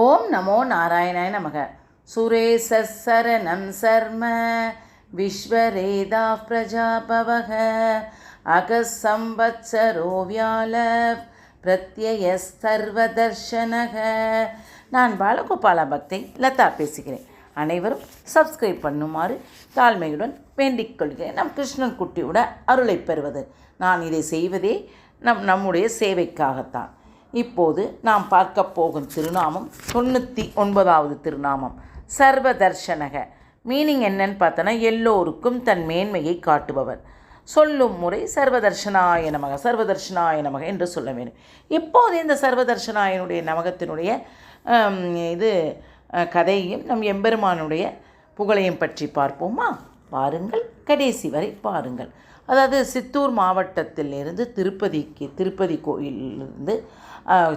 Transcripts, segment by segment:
ஓம் நமோ நாராயணாய நமக. சுரேசரணம் சர்ம விஸ்வரேதா பிரஜாபவக. அகசம்பத்சரோ வியால பிரத்யய சர்வதர்ஷனக நான் பாலகோபால பக்தை லதா பேசுகிறேன். அனைவரும் சப்ஸ்கிரைப் பண்ணுமாறு தாழ்மையுடன் வேண்டிக் கொள்கிறேன். நம் கிருஷ்ணன் குட்டியோட அருளை பெறுவது. நான் இதை செய்வதே நம் நம்முடைய சேவைக்காகத்தான். இப்போது நாம் பார்க்க போகும் திருநாமம் தொண்ணூற்றி ஒன்பதாவது திருநாமம். சர்வதர்ஷனக. மீனிங் என்னன்னு பார்த்தோன்னா எல்லோருக்கும் தன் மேன்மையை காட்டுபவர். சொல்லும் முறை சர்வதர்ஷனாய நமக சர்வதர்ஷனாய நமக என்று சொல்ல வேண்டும். இப்போது இந்த சர்வதர்ஷனாயனுடைய நமகத்தினுடைய இது கதையையும் நம் எம்பெருமானுடைய புகழையும் பற்றி பார்ப்போமா? பாருங்கள். கடைசி வரை பாருங்கள். அதாவது சித்தூர் மாவட்டத்திலிருந்து திருப்பதிக்கு திருப்பதி கோயிலிருந்து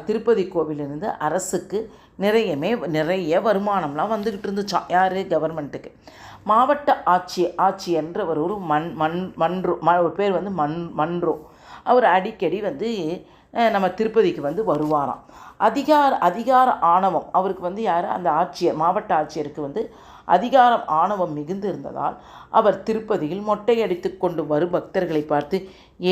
திருப்பதி கோவிலிருந்து அரசுக்கு நிறையமே நிறைய வருமானம்லாம் வந்துக்கிட்டு இருந்துச்சான் யார்? கவர்மெண்ட்டுக்கு. மாவட்ட ஆட்சி ஆட்சியன்றவர் ஒரு மண் மண் மன்றோ ம ஒரு பேர் வந்து மண் மன்றோ. அவர் அடிக்கடி வந்து நம்ம திருப்பதிக்கு வந்து வருவாராம். அதிகார அதிகார ஆணவம். அவருக்கு வந்து யார்? அந்த ஆட்சியர் மாவட்ட ஆட்சியருக்கு வந்து அதிகாரம் ஆணவம் மிகுந்து இருந்ததால் அவர் திருப்பதியில் மொட்டையடித்து கொண்டு வரும் பக்தர்களை பார்த்து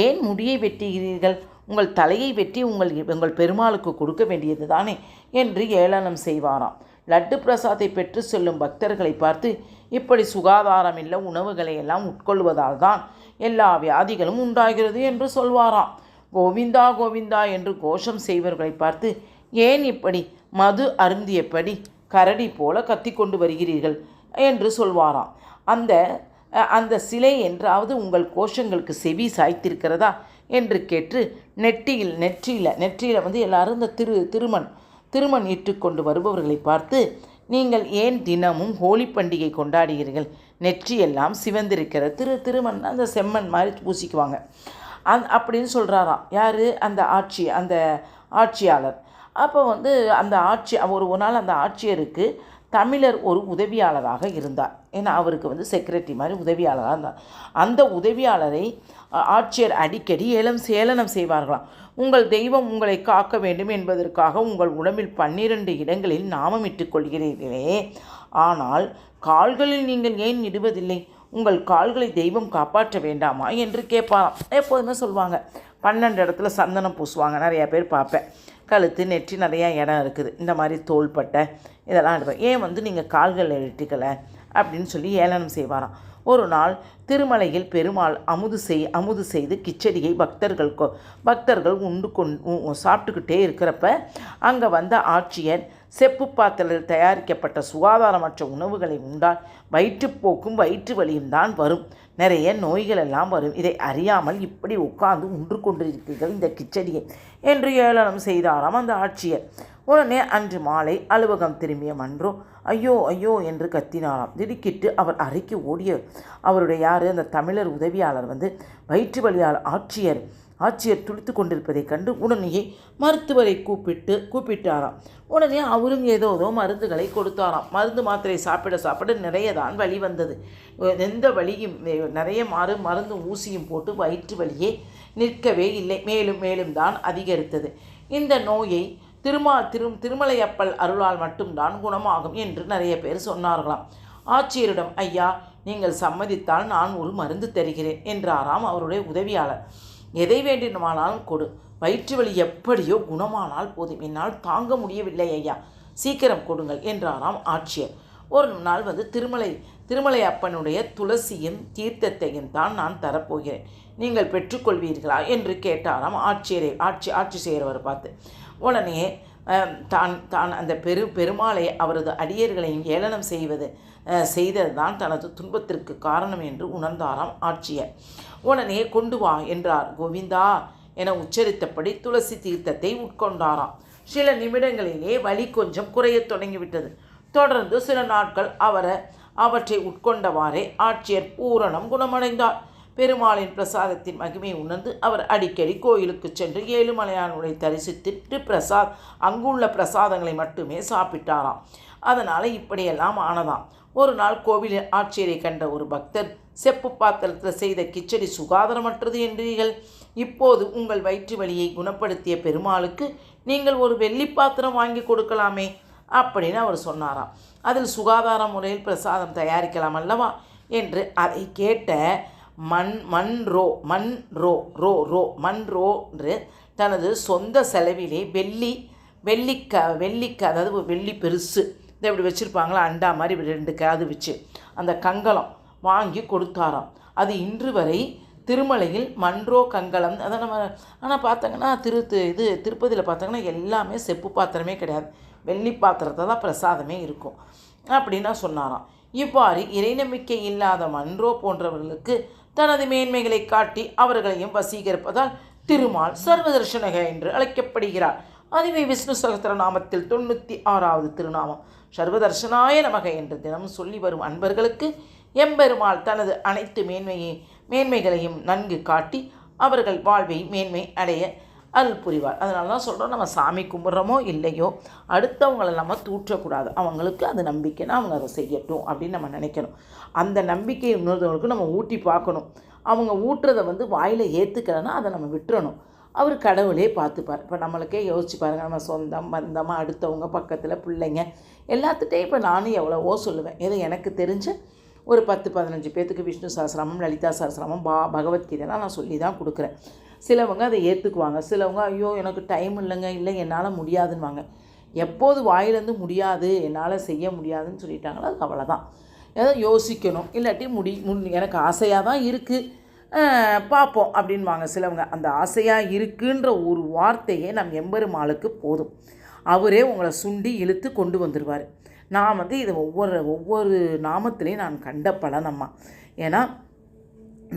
ஏன் முடியை வெட்டுகிறீர்கள்? உங்கள் தலையை வெட்டி உங்கள் உங்கள் பெருமாளுக்கு கொடுக்க வேண்டியது தானே என்று ஏளனம் செய்வாராம். லட்டு பிரசாத்தை பெற்று செல்லும் பக்தர்களை பார்த்து இப்படி சுகாதாரம் இல்லை உணவுகளை எல்லாம் உட்கொள்வதால் தான் எல்லா வியாதிகளும் உண்டாகிறது என்று சொல்வாராம். கோவிந்தா கோவிந்தா என்று கோஷம் செய்வர்களை பார்த்து ஏன் இப்படி மது அருந்தியபடி கரடி போல கத்திக்கொண்டு வருகிறீர்கள்? என்று சொல்வாராம். அந்த அந்த சிலை என்றாவது உங்கள் கோஷங்களுக்கு செவி சாய்த்திருக்கிறதா? என்று கேட்டு நெற்றியில் நெற்றியில் நெற்றியில் வந்து எல்லாரும் இந்த திரு திருமண் திருமண் இட்டுக்கொண்டு வருபவர்களை பார்த்து நீங்கள் ஏன் தினமும் ஹோலி பண்டிகை கொண்டாடுகிறீர்கள்? நெற்றியெல்லாம் சிவந்திருக்கிற திரு திருமண் அந்த செம்மண் மாதிரி பூசிக்குவாங்க. அந் அப்படின்னு சொல்கிறாராம் யார்? அந்த ஆட்சி அந்த ஆட்சியாளர். அப்போ வந்து அந்த ஆட்சி ஒரு ஒரு நாள் அந்த ஆட்சியருக்கு தமிழர் ஒரு உதவியாளராக இருந்தார். ஏன்னா அவருக்கு வந்து செக்ரட்டரி மாதிரி உதவியாளராக இருந்தார். அந்த உதவியாளரை ஆட்சியர் அடிக்கடி ஏலம் சேலனம் செய்வார்களாம். உங்கள் தெய்வம் உங்களை காக்க வேண்டும் என்பதற்காக உங்கள் உடம்பில் பன்னிரண்டு இடங்களில் நாமம் இட்டுக்கொள்கிறீர்களே. ஆனால் கால்களில் நீங்கள் ஏன் இடுவதில்லை? உங்கள் கால்களை தெய்வம் காப்பாற்ற வேண்டாமா? என்று கேட்பாராம். எப்போதுமே சொல்லுவாங்க பன்னெண்டு இடத்துல சந்தனம் பூசுவாங்க. நிறையா பேர் பார்ப்பேன். கழுத்து நெற்றி நிறையா இடம் இருக்குது. இந்த மாதிரி தோள்பட்டை இதெல்லாம் எடுப்போம் ஏன் வந்து நீங்கள் கால்கள் எழுட்டிக்கலை அப்படின்னு சொல்லி ஏளனம் செய்வாராம். ஒரு நாள் திருமலையில் பெருமாள் அமுது செய் அமுது செய்து கிச்சடியை பக்தர்கள் கொ பக்தர்கள் உண்டு கொண்டு சாப்பிட்டுக்கிட்டே இருக்கிறப்ப அங்கே வந்த ஆட்சியர் செப்பு பாத்திரத்தில் தயாரிக்கப்பட்ட சுகாதாரமற்ற உணவுகளை உண்டால் வயிற்றுப்போக்கும் வயிற்று வலியும் தான் வரும். நிறைய நோய்கள் எல்லாம் வரும். இதை அறியாமல் இப்படி உட்கார்ந்து உண்டு கொண்டிருக்கிறீர்கள் இந்த கிச்சடியை என்று ஏளனம் செய்தாராம் அந்த ஆட்சியர். உடனே அன்று மாலை அலுவலகம் திரும்பிய மன்றோ ஐயோ ஐயோ என்று கத்தினாராம். திடுக்கிட்டு அவர் அறைக்கு ஓடிய அவருடைய யார்? அந்த தமிழர் உதவியாளர் வந்து வயிற்று வழியால் ஆட்சியர். ஆட்சியர் துடித்து கொண்டிருப்பதைக் கண்டு உடனேயே மருத்துவரை கூப்பிட்டு கூப்பிட்டாராம். உடனே அவரும் ஏதோ ஏதோ மருந்துகளை கொடுத்தாராம். மருந்து மாத்திரை சாப்பிட சாப்பிட நிறைய தான் வழி வந்தது. எந்த வழியும் நிறைய மாறு மருந்தும் ஊசியும் போட்டு வயிற்று வழியே நிற்கவே இல்லை. மேலும் மேலும் தான் அதிகரித்தது. இந்த நோயை திருமா திரு திருமலையப்பல் அருளால் மட்டும்தான் குணமாகும் என்று நிறைய பேர் சொன்னார்களாம். ஆட்சியரிடம் ஐயா நீங்கள் சம்மதித்தால் நான் ஒரு மருந்து தருகிறேன் என்றாராம் அவருடைய உதவியாளர். எதை வேண்டுமானாலும் கொடு. வயிற்று வலி எப்படியோ குணமானால் போதும். என்னால் தாங்க முடியவில்லை ஐயா. சீக்கிரம் கொடுங்கள் என்றாராம் ஆட்சியர். ஒரு நாள் வந்து திருமலை திருமலை அப்பனுடைய துளசியும் தீர்த்தத்தையும் தான் நான் தரப்போகிறேன். நீங்கள் பெற்றுக்கொள்வீர்களா? என்று கேட்டாராம் ஆட்சியரை ஆட்சி ஆட்சி செய்கிறவர் பார்த்து. உடனே தான் தான் அந்த பெரு பெருமாளை அவரது அடியர்களையும் ஏளனம் செய்வது செய்ததுதான் தனது துன்பத்திற்கு காரணம் என்று உணர்ந்தாராம் ஆட்சியர். உடனே கொண்டு வா என்றார். கோவிந்தா என உச்சரித்தபடி துளசி தீர்த்தத்தை உட்கொண்டாராம். சில நிமிடங்களிலே வலி கொஞ்சம் குறையத் தொடங்கிவிட்டது. தொடர்ந்து சில நாட்கள் அவரை அவற்றை உட்கொண்டவாறே ஆட்சியர் பூரணம் குணமடைந்தார். பெருமாளின் பிரசாதத்தின் மகிமையை உணர்ந்து அவர் அடிக்கடி கோயிலுக்கு சென்று ஏழுமலையானுடைய தரிசித்துட்டு பிரசாத் அங்குள்ள பிரசாதங்களை மட்டுமே சாப்பிட்டாராம். அதனால் இப்படியெல்லாம் ஆனதாம். ஒரு நாள் கோவிலின் ஆட்சியரை கண்ட ஒரு பக்தர் செப்பு பாத்திரத்தில் செய்த கிச்சடி சுகாதாரமற்றது என்றீர்கள். இப்போது உங்கள் வயிற்று வலியை குணப்படுத்திய பெருமாளுக்கு நீங்கள் ஒரு வெள்ளி பாத்திரம் வாங்கி கொடுக்கலாமே அப்படின்னு அவர் சொன்னாராம். அதில் சுகாதார முறையில் பிரசாதம் தயாரிக்கலாம் அல்லவா? என்று அதை கேட்ட மண் மண் ரோ மண் ரோ ரோ ரோ மண் ரோ என்று தனது சொந்த செலவிலே வெள்ளி வெள்ளிக்க வெள்ளிக்க அதாவது வெள்ளி பெருசு இதை இப்படி வச்சுருப்பாங்களா அண்டா மாதிரி இப்படி ரெண்டு காது வச்சு அந்த கங்கலம் வாங்கி கொடுத்தாராம். அது இன்று வரை திருமலையில் மன்றோ கங்கலம் அதை நம்ம ஆனால் பார்த்தங்கன்னா திரு இது திருப்பதியில் பார்த்தோங்கன்னா எல்லாமே செப்பு பாத்திரமே கிடையாது. வெள்ளி பாத்திரத்தை தான் பிரசாதமே இருக்கும். அப்படின்னா சொன்னாராம். இவ்வாறு இறைநம்பிக்கை இல்லாத மன்றோ போன்றவர்களுக்கு தனது மேன்மைகளை காட்டி அவர்களையும் வசீகரிப்பதால் திருமால் சர்வதர்ஷனக என்று அழைக்கப்படுகிறார். அதுவே விஷ்ணு சகஸ்ரநாமத்தில் தொண்ணூற்றி ஆறாவது திருநாமம். சர்வதர்ஷனாய நமக என்று தினமும் சொல்லி வரும் அன்பர்களுக்கு எம்பெருமாள் தனது அனைத்து மேன்மையை மேன்மைகளையும் நன்கு காட்டி அவர்கள் வாழ்வை மேன்மை அடைய அருள் புரிவார் அதனால தான் சொல்கிறோம் நம்ம சாமி கும்பிட்றோமோ இல்லையோ அடுத்தவங்களை நம்ம தூற்றக்கூடாது. அவங்களுக்கு அது நம்பிக்கைன்னா அவங்க அதை செய்யட்டும் அப்படின்னு நம்ம நினைக்கணும். அந்த நம்பிக்கை இன்னொருத்தவங்களுக்கு நம்ம ஊட்டி பார்க்கணும். அவங்க ஊட்டுறதை வந்து வாயில் ஏற்றுக்கலைன்னா அதை நம்ம விட்டுறணும். அவர் கடவுளே பார்த்துப்பார். இப்போ நம்மளுக்கே யோசிச்சு பாருங்கள் நம்ம சொந்தம் பந்தமாக அடுத்தவங்க பக்கத்தில் பிள்ளைங்க எல்லாத்துட்டையும் இப்போ நானும் எவ்வளவோ சொல்லுவேன். ஏதோ எனக்கு தெரிஞ்ச ஒரு பத்து பதினஞ்சு பேர்த்துக்கு விஷ்ணு சஹஸ்ரநாமம் லலிதா சஹஸ்ரநாமம் பா பகவத்கீதைலாம் நான் சொல்லி தான் கொடுக்குறேன். சிலவங்க அதை ஏற்றுக்குவாங்க சிலவங்க ஐயோ எனக்கு டைம் இல்லைங்க இல்லை என்னால் முடியாதுன்னுவாங்க. எப்போது வாயிலேருந்து முடியாது என்னால் செய்ய முடியாதுன்னு சொல்லிட்டாங்களோ அது அவ்வளோதான் ஏதோ யோசிக்கணும். இல்லாட்டி முடி முன் எனக்கு ஆசையாக தான் இருக்குது பார்ப்போம் அப்படின்வாங்க சிலவங்க. அந்த ஆசையாக இருக்குன்ற ஒரு வார்த்தையே நம் எம்பெருமாளுக்கு போதும். அவரே உங்களை சுண்டி இழுத்து கொண்டு வந்துடுவார் நான் வந்து இதை ஒவ்வொரு ஒவ்வொரு நாமத்திலையும் நான் கண்ட பலனம்மா. ஏன்னா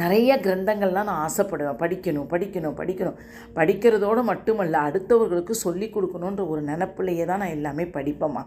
நிறைய கிரந்தங்கள்லாம் நான் ஆசைப்படுவேன். படிக்கணும் படிக்கணும் படிக்கணும். படிக்கிறதோடு மட்டுமல்ல அடுத்தவர்களுக்கு சொல்லி கொடுக்கணுன்ற ஒரு நினப்பிலையே தான் நான் எல்லாமே படிப்பேம்மா.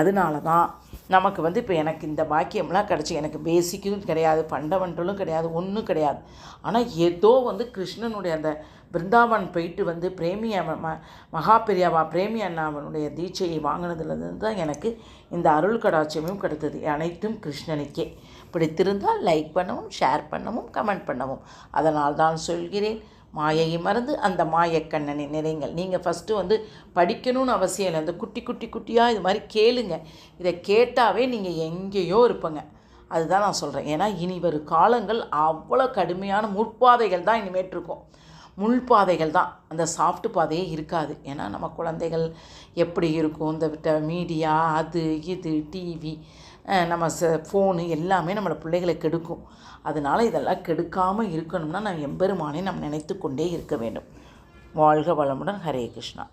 அதனால தான் நமக்கு வந்து இப்போ எனக்கு இந்த பாக்கியம்லாம் கிடச்சி. எனக்கு பேசிக்கும் கிடையாது ஃபண்டமெண்டலும் கிடையாது ஒன்றும் கிடையாது. ஆனால் ஏதோ வந்து கிருஷ்ணனுடைய அந்த பிருந்தாவன் போயிட்டு வந்து பிரேமி ம மகா பெரியாவா பிரேமி அண்ணாவனுடைய தீட்சையை வாங்கினதுலேருந்து தான் எனக்கு இந்த அருள் கடாட்சியமும் கிடைத்தது. அனைத்தும் கிருஷ்ணனுக்கே. பிடித்திருந்தால் லைக் பண்ணவும் ஷேர் பண்ணவும் கமெண்ட் பண்ணவும். அதனால் தான் சொல்கிறேன் மாயையை மறந்து அந்த மாயக்கண்ணனை நிறைங்கள் நீங்கள் ஃபஸ்ட்டு வந்து படிக்கணும்னு அவசியம் இல்லை. அந்த குட்டி குட்டி குட்டியாக இது மாதிரி கேளுங்க. இதை கேட்டாவே நீங்கள் எங்கேயோ இருப்பங்க. அதுதான் நான் சொல்கிறேன் ஏன்னா இனி வரும் காலங்கள் அவ்வளோ கடுமையான முற்பாதைகள் தான் இனிமேட்டு இருக்கும். முள் பாதைகள் தான். அந்த சாஃப்ட் பாதையே இருக்காது. ஏன்னா நம்ம குழந்தைகள் எப்படி இருக்கும்? இந்த மீடியா அது இது டிவி நம்ம ச ஃபோனு எல்லாமே நம்மளோட பிள்ளைகளை கெடுக்கும் அதனால் இதெல்லாம் கெடுக்காமல் இருக்கணும்னா நம்ம எம்பெருமானே நம்ம நினைத்து கொண்டே இருக்க வேண்டும். வாழ்க வளமுடன் ஹரே கிருஷ்ணா.